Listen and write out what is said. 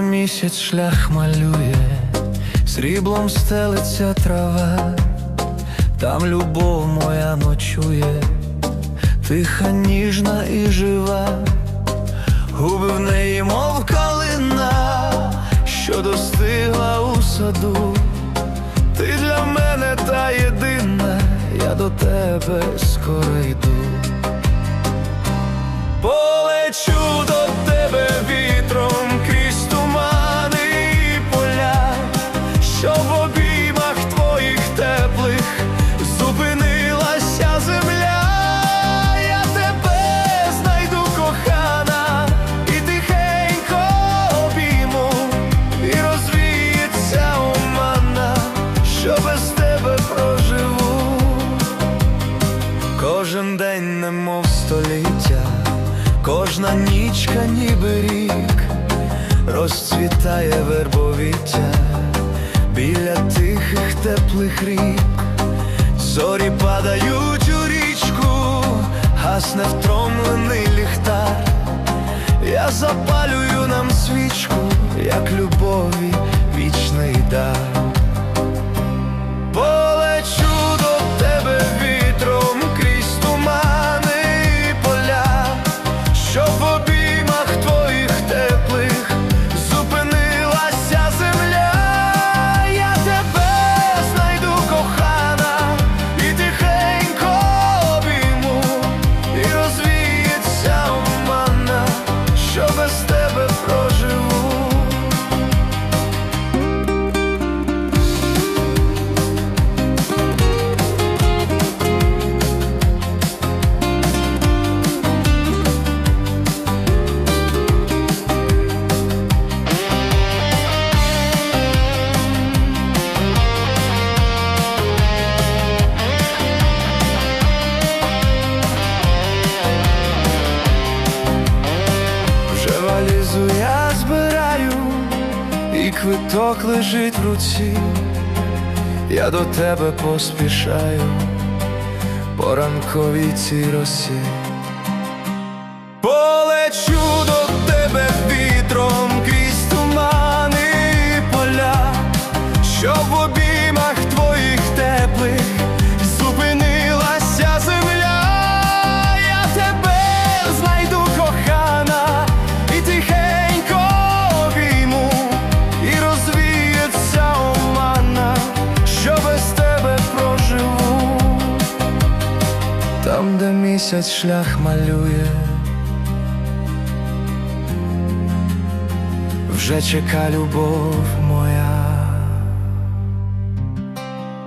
місяць шлях малює, сріблом стелиться трава, там любов моя ночує, тиха, ніжна і жива, губи в неї, мов калина, що достигла у саду. Ти для мене та єдина, я до тебе скоро йду. Що без тебе проживу. Кожен день немов століття, кожна нічка ніби рік, розцвітає вербовіття біля тихих теплих рік, зорі падають у річку, гасне втомлений ліхтар. Я запалюю нам свічку, як любові вічний дар. І квиток лежить в руці, я до тебе поспішаю по ранковій цій росі. Полечу там, де місяць шлях малює. Вже чека любов моя,